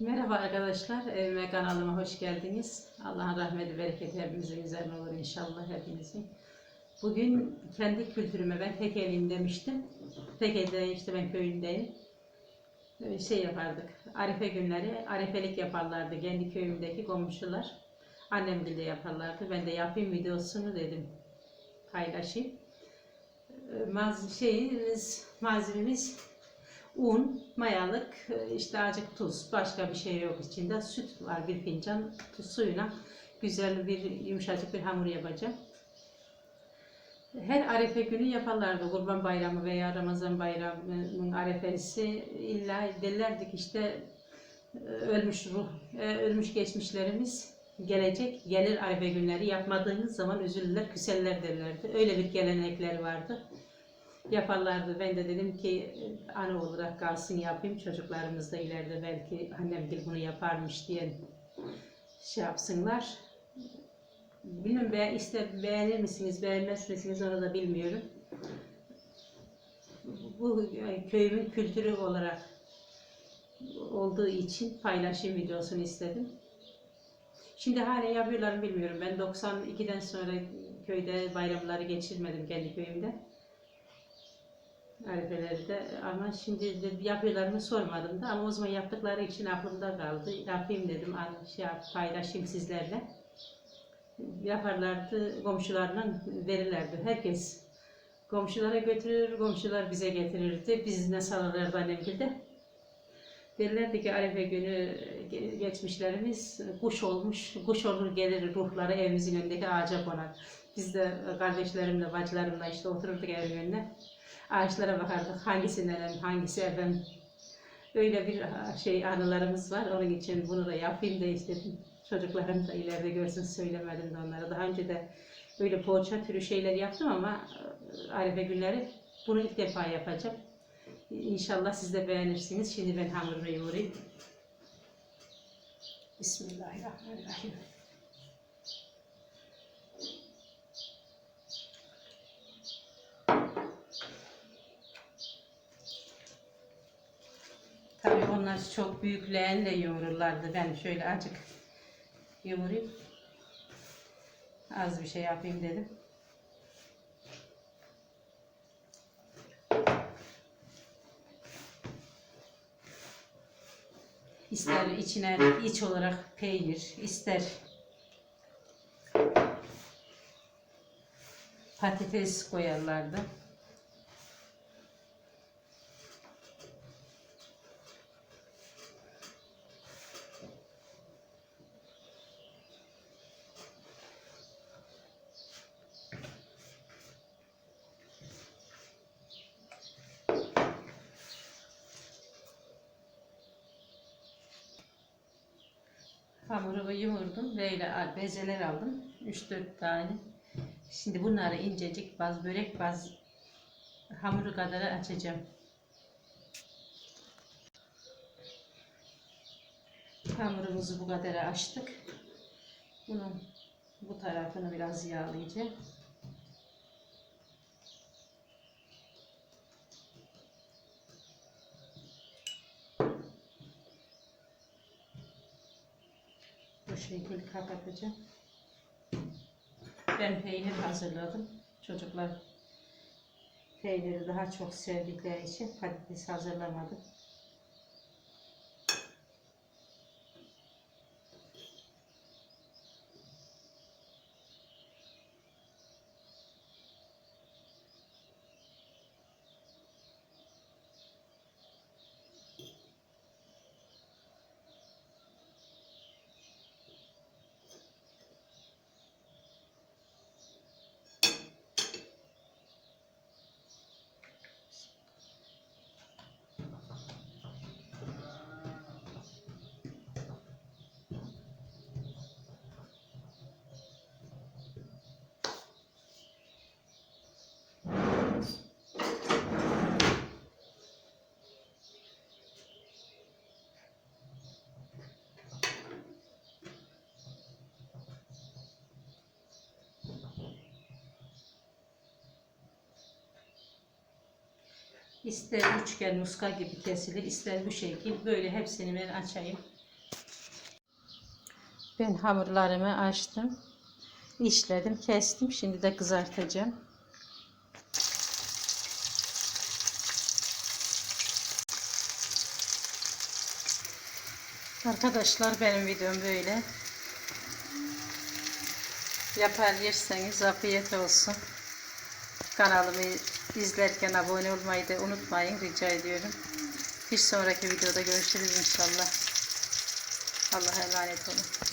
Merhaba arkadaşlar, evime kanalıma hoş geldiniz. Allah'ın rahmeti, bereketi hepimizin üzerine olur inşallah hepimizin. Bugün kendi kültürüme ben Tekeliyim demiştim. Tekel'de işte ben köyündeyim. Böyle şey yapardık, Arife günleri Arifelik yaparlardı kendi köyümdeki komşular. Annem de yaparlardı. Ben de yapayım videosunu dedim paylaşayım. Ee, Maz şeyimiz, malzememiz un, mayalık, e, işte azıcık tuz, başka bir şey yok içinde. Süt var bir fincan, tuz suyuna güzel bir yumuşacık bir hamur yapacağım. Her arefe günü yaparlardı Kurban Bayramı veya Ramazan Bayramı'nın arefesi. İlla derlerdik işte e, ölmüş ruh, e, ölmüş geçmişlerimiz gelecek, gelir arefe günleri yapmadığınız zaman üzülürler, küseller derlerdi. Öyle bir gelenekleri vardı yaparlardı. Ben de dedim ki ana olarak kalsın yapayım. Çocuklarımız da ileride belki annem gibi bunu yaparmış diye şey yapsınlar. Bilmiyorum be, işte beğenir misiniz, beğenmez misiniz onu da bilmiyorum. Bu köyümün kültürü olarak olduğu için paylaşım videosunu istedim. Şimdi hala yapıyorlar mı bilmiyorum. Ben 92'den sonra köyde bayramları geçirmedim kendi köyümde. Arifeleri de ama şimdi de yapıyorlar sormadım da ama o zaman yaptıkları için aklımda kaldı. Yapayım dedim, şey yap, paylaşayım sizlerle. Yaparlardı, komşularla verirlerdi. Herkes komşulara götürür, komşular bize getirirdi. Biz ne salırlardı annemgilde. Derlerdi ki Arefe günü ge- geçmişlerimiz kuş olmuş, kuş olur gelir ruhları evimizin önündeki ağaca konar. Biz de kardeşlerimle, bacılarımla işte otururduk evin önüne ağaçlara bakardık. Hangisinden hangisi efendim. Öyle bir şey anılarımız var. Onun için bunu da yapayım da istedim. Çocuklarım da ileride görsün söylemedim de onlara. Daha önce de böyle poğaça türü şeyler yaptım ama e, Arife günleri bunu ilk defa yapacağım. İnşallah siz de beğenirsiniz. Şimdi ben hamurunu yoğurayım. Bismillahirrahmanirrahim. Onlar çok büyük leğenle yoğururlardı. Ben şöyle azıcık yoğurayım. Az bir şey yapayım dedim. İster içine iç olarak peynir, ister patates koyarlardı. Hamurumu yoğurdum. Böyle bezeler aldım. 3-4 tane. Şimdi bunları incecik baz börek baz hamuru kadar açacağım. Hamurumuzu bu kadar açtık. Bunun bu tarafını biraz yağlayacağım. Bu şekilde kapatacağım. Ben peynir hazırladım. Çocuklar peyniri daha çok sevdikleri için patates hazırlamadım. İster üçgen muska gibi kesilir, ister bu şekil. Böyle hepsini ben açayım. Ben hamurlarımı açtım. işledim, kestim. Şimdi de kızartacağım. Arkadaşlar benim videom böyle. Yapar yerseniz afiyet olsun. Kanalımı izlerken abone olmayı da unutmayın rica ediyorum. Bir sonraki videoda görüşürüz inşallah. Allah'a emanet olun.